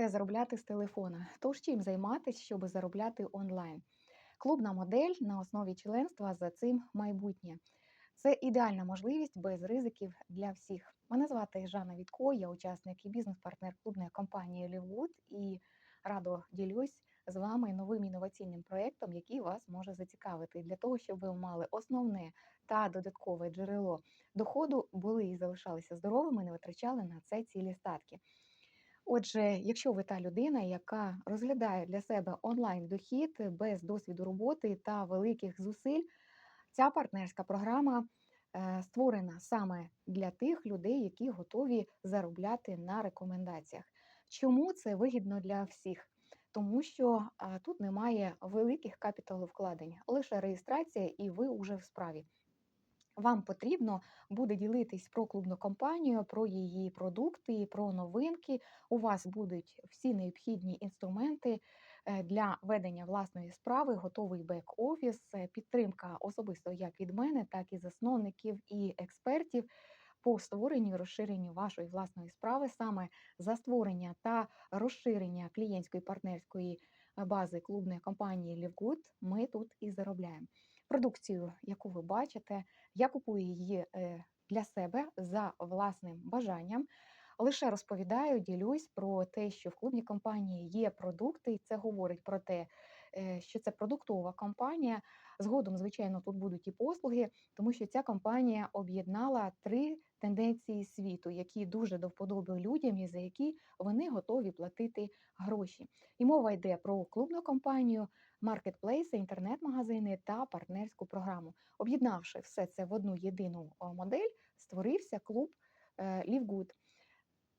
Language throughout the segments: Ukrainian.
Любите заробляти з телефона. Тож чим займатися, щоб заробляти онлайн? Клубна модель на основі членства за цим майбутнє. Це ідеальна можливість без ризиків для всіх. Мене звати Жанна Вітко, я учасник і бізнес-партнер клубної компанії Ліввуд і радо ділюсь з вами новим інноваційним проєктом, який вас може зацікавити для того, щоб ви мали основне та додаткове джерело доходу, були і залишалися здоровими, не витрачали на це цілі статки. Отже, якщо ви та людина, яка розглядає для себе онлайн-дохід без досвіду роботи та великих зусиль, ця партнерська програма е, створена саме для тих людей, які готові заробляти на рекомендаціях. Чому це вигідно для всіх? Тому що тут немає великих капіталовкладень, лише реєстрація, і ви вже в справі. Вам потрібно буде ділитись про клубну компанію, про її продукти, про новинки. У вас будуть всі необхідні інструменти е, для ведення власної справи, готовий бек-офіс, е, підтримка особисто як від мене, так і засновників і експертів по створенню і розширенню вашої власної справи, саме за створення та розширення клієнтської партнерської е, бази клубної компанії Лівгуд. Ми тут і заробляємо. Продукцію, яку ви бачите, я купую її е, для себе за власним бажанням. Лише розповідаю, ділюсь про те, що в клубній компанії є продукти, і це говорить про те, що це продуктова компанія. Згодом, звичайно, тут будуть і послуги, тому що ця компанія об'єднала три тенденції світу, які дуже до вподоби людям і за які вони готові платити гроші. І мова йде про клубну компанію, маркетплейси, інтернет-магазини та партнерську програму. Об'єднавши все це в одну єдину модель, створився клуб е, Лівгуд.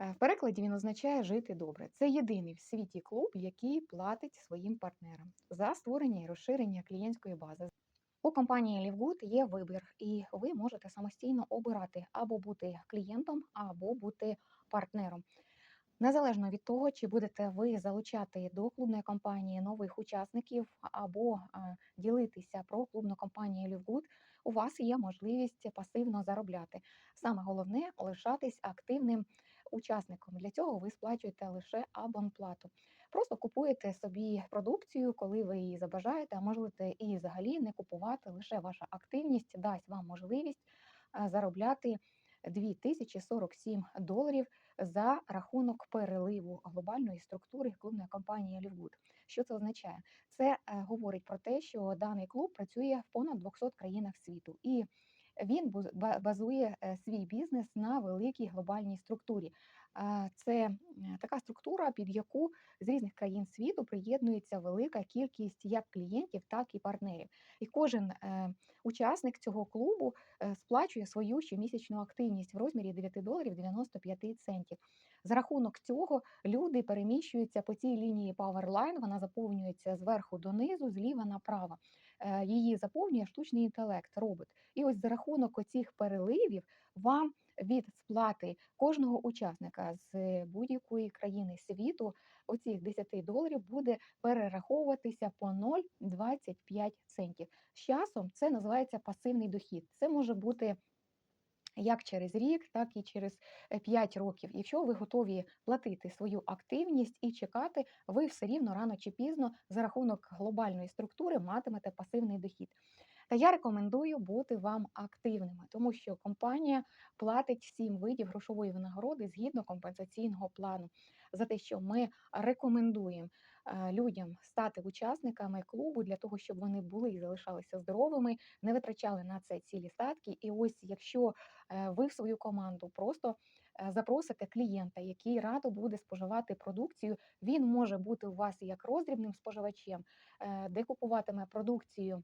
Е, В перекладі він означає жити добре. Це єдиний в світі клуб, який платить своїм партнерам за створення і розширення клієнтської бази. У компанії Лівгуд є вибір, і ви можете самостійно обирати або бути клієнтом, або бути партнером. Незалежно від того, чи будете ви залучати до клубної компанії нових учасників або ділитися про клубну компанію Лівгуд, у вас є можливість пасивно заробляти. Саме головне лишатись активним учасником. Для цього ви сплачуєте лише абонплату. Просто купуєте собі продукцію, коли ви її забажаєте, а можете і взагалі не купувати. Лише ваша активність дасть вам можливість заробляти 2047 доларів за рахунок переливу глобальної структури клубної компанії Лівгуд. Що це означає? Це е, говорить про те, що даний клуб працює в понад 200 країнах світу, і він базує е, свій бізнес на великій глобальній структурі. Це така структура, під яку з різних країн світу приєднується велика кількість як клієнтів, так і партнерів. І кожен е, учасник цього клубу е, сплачує свою щомісячну активність в розмірі 9 доларів 95 центів. За рахунок цього люди переміщуються по цій лінії Powerline, вона заповнюється зверху донизу, зліва направо. Е, Її заповнює штучний інтелект, робот. І ось за рахунок оцих переливів вам від сплати кожного учасника з будь-якої країни світу оцих 10 доларів буде перераховуватися по 0,25 центів. З часом це називається пасивний дохід. Це може бути як через рік, так і через 5 років. Якщо ви готові платити свою активність і чекати, ви все рівно рано чи пізно за рахунок глобальної структури матимете пасивний дохід. Та я рекомендую бути вам активними, тому що компанія платить сім видів грошової винагороди згідно компенсаційного плану за те, що ми рекомендуємо е, людям стати учасниками клубу для того, щоб вони були і залишалися здоровими, не витрачали на це цілі статки. І ось якщо е, ви в свою команду просто е, запросите клієнта, який радо буде споживати продукцію, він може бути у вас як роздрібним споживачем, де купуватиме продукцію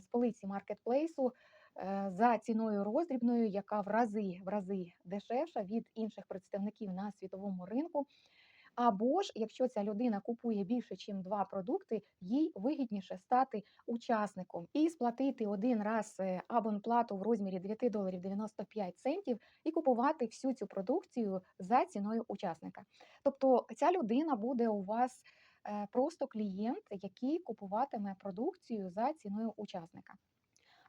з полиці маркетплейсу. е, За ціною роздрібною, яка в рази в рази дешевша від інших представників на світовому ринку. Або ж, якщо ця людина купує більше, ніж два продукти, їй вигідніше стати учасником і сплатити один раз е, абонплату в розмірі 9 доларів 95 центів і купувати всю цю продукцію за ціною учасника. Тобто ця людина буде у вас е, просто клієнт, який купуватиме продукцію за ціною учасника.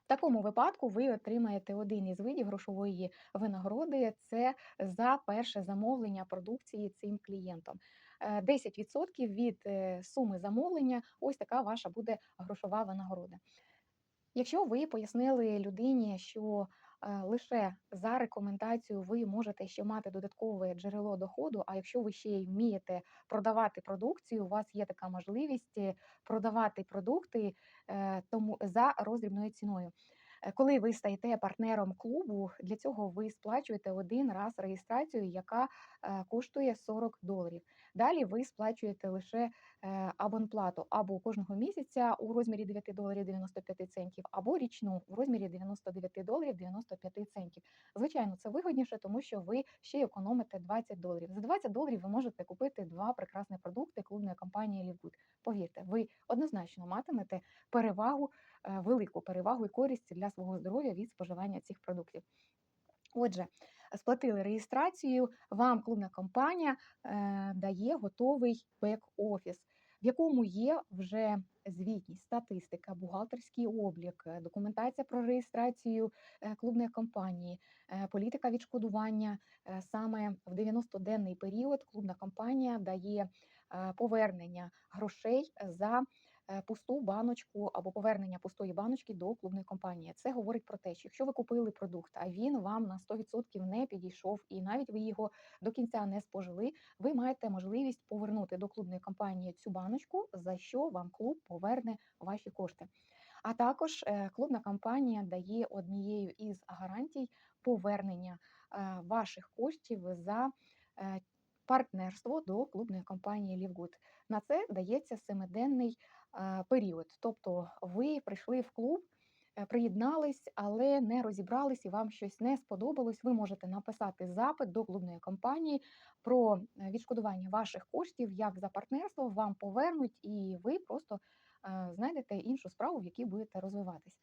В такому випадку ви отримаєте один із видів грошової винагороди це за перше замовлення продукції цим клієнтом. е, 10% від е, суми замовлення. Ось така ваша буде грошова винагорода. Якщо ви пояснили людині, що е, лише за рекомендацією ви можете ще мати додаткове джерело доходу, а якщо ви ще й вмієте продавати продукцію, у вас є така можливість е, продавати продукти е, тому за роздрібною ціною. Е, Коли ви стаєте партнером клубу, для цього ви сплачуєте один раз реєстрацію, яка е, коштує 40 доларів. Далі ви сплачуєте лише е, абонплату або кожного місяця у розмірі 9 доларів 95 центів, або річну у розмірі 99 доларів 95 центів. Звичайно, це вигідніше, тому що ви ще економите 20 доларів. За 20 доларів ви можете купити два прекрасні продукти клубної компанії Лівгуд. Повірте, ви однозначно матимете перевагу, велику перевагу і користь для свого здоров'я від споживання цих продуктів. Отже, сплатили реєстрацію, вам клубна компанія е, дає готовий бек-офіс, в якому є вже звітність, статистика, бухгалтерський облік, е, документація про реєстрацію е, клубної компанії, е, політика відшкодування. Е, Саме в 90-денний період клубна компанія дає е, повернення грошей за е, пусту баночку або повернення пустої баночки до клубної компанії. Це говорить про те, що якщо ви купили продукт, а він вам на 100% не підійшов, і навіть ви його до кінця не спожили, ви маєте можливість повернути до клубної компанії цю баночку, за що вам клуб поверне ваші кошти. А також е, клубна компанія дає однією із гарантій повернення е, ваших коштів за е, партнерство до клубної компанії Лівгуд. На це дається семиденний період. Тобто ви прийшли в клуб, е, приєднались, але не розібрались і вам щось не сподобалось. Ви можете написати запит до клубної компанії про е, відшкодування ваших коштів як за партнерство, вам повернуть, і ви просто е, знайдете іншу справу, в якій будете розвиватись.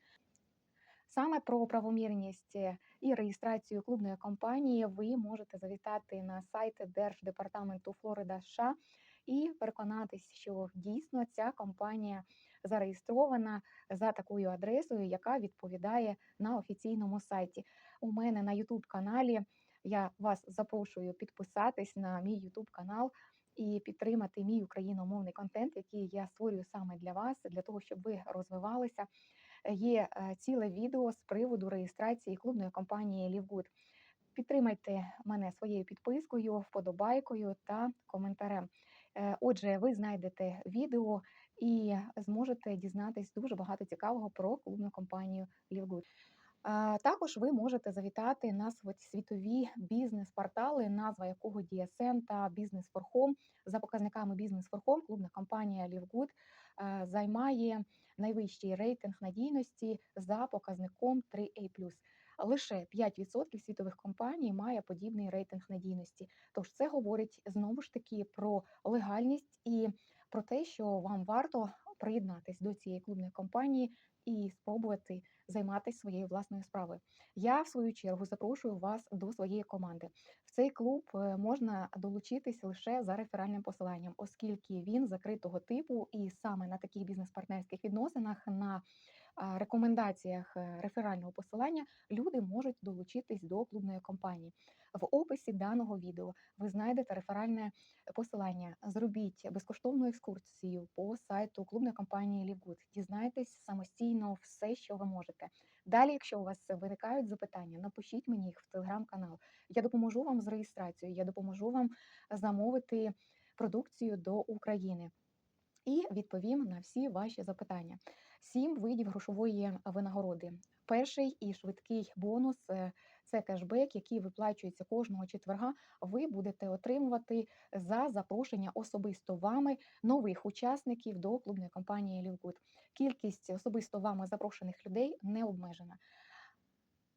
Саме про правомірність е, і реєстрацію клубної компанії ви можете завітати на сайт Держдепартаменту Флорида США і переконатись, що дійсно ця компанія зареєстрована за такою адресою, яка відповідає на офіційному сайті. У мене на YouTube каналі я вас запрошую підписатись на мій YouTube канал і підтримати мій україномовний контент, який я створюю саме для вас, для того, щоб ви розвивалися. Є е, ціле відео з приводу реєстрації клубної компанії Лівгуд. Підтримайте мене своєю підпискою, вподобайкою та коментарем. Е, Отже, ви знайдете відео і зможете дізнатись дуже багато цікавого про клубну компанію Лівгуд. Також ви можете завітати на світові бізнес-портали, назва якого DSN та for Home. За показниками for Home клубна компанія Лівгуд е, займає найвищий рейтинг надійності за показником 3A+. Лише 5% світових компаній має подібний рейтинг надійності. Тож це говорить знову ж таки про легальність і про те, що вам варто приєднатись до цієї клубної компанії і спробувати займатися своєю власною справою. Я в свою чергу запрошую вас до своєї команди. В цей клуб е, можна долучитись лише за реферальним посиланням, оскільки він закритого типу, і саме на таких бізнес-партнерських відносинах на рекомендаціях е, реферального посилання люди можуть долучитись до клубної компанії. В описі даного відео ви знайдете реферальне посилання. Зробіть безкоштовну екскурсію по сайту клубної компанії Лівгуд. Дізнайтесь самостійно все, що ви можете. Далі, якщо у вас виникають запитання, напишіть мені їх в телеграм-канал. Я допоможу вам з реєстрацією, я допоможу вам замовити продукцію до України. І відповім на всі ваші запитання. Сім видів грошової винагороди. Перший і швидкий бонус е, це кешбек, який виплачується кожного четверга. Ви будете отримувати за запрошення особисто вами нових учасників до клубної компанії Лівгуд. Кількість особисто вами запрошених людей не обмежена.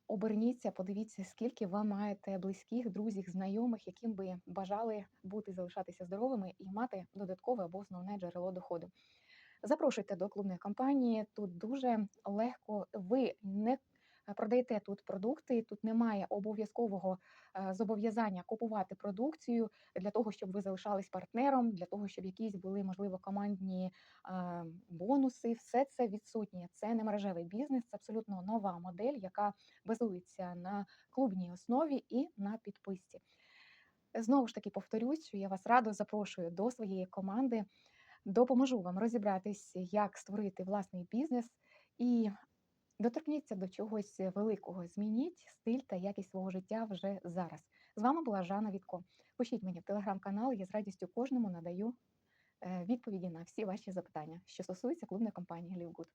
Оберніться, подивіться, скільки ви маєте близьких, друзів, знайомих, яким би бажали бути залишатися здоровими і мати додаткове або основне джерело доходу. Запрошуйте до клубної компанії. Тут дуже легко. Ви не продаєте тут продукти. Тут немає обов'язкового е, зобов'язання купувати продукцію для того, щоб ви залишались партнером, для того, щоб якісь були можливо командні е, бонуси. Все це відсутнє. Це не мережевий бізнес, це абсолютно нова модель, яка базується на клубній основі і на підписці. Знову ж таки повторюсь, що я вас радо запрошую до своєї команди, допоможу вам розібратись, як створити власний бізнес і доторкніться до чогось великого. Змініть стиль та якість свого життя вже зараз. З вами була Жанна Вітко. Пишіть мені в телеграм-канал, я з радістю кожному надаю е, відповіді на всі ваші запитання, що стосуються клубної компанії Livegood.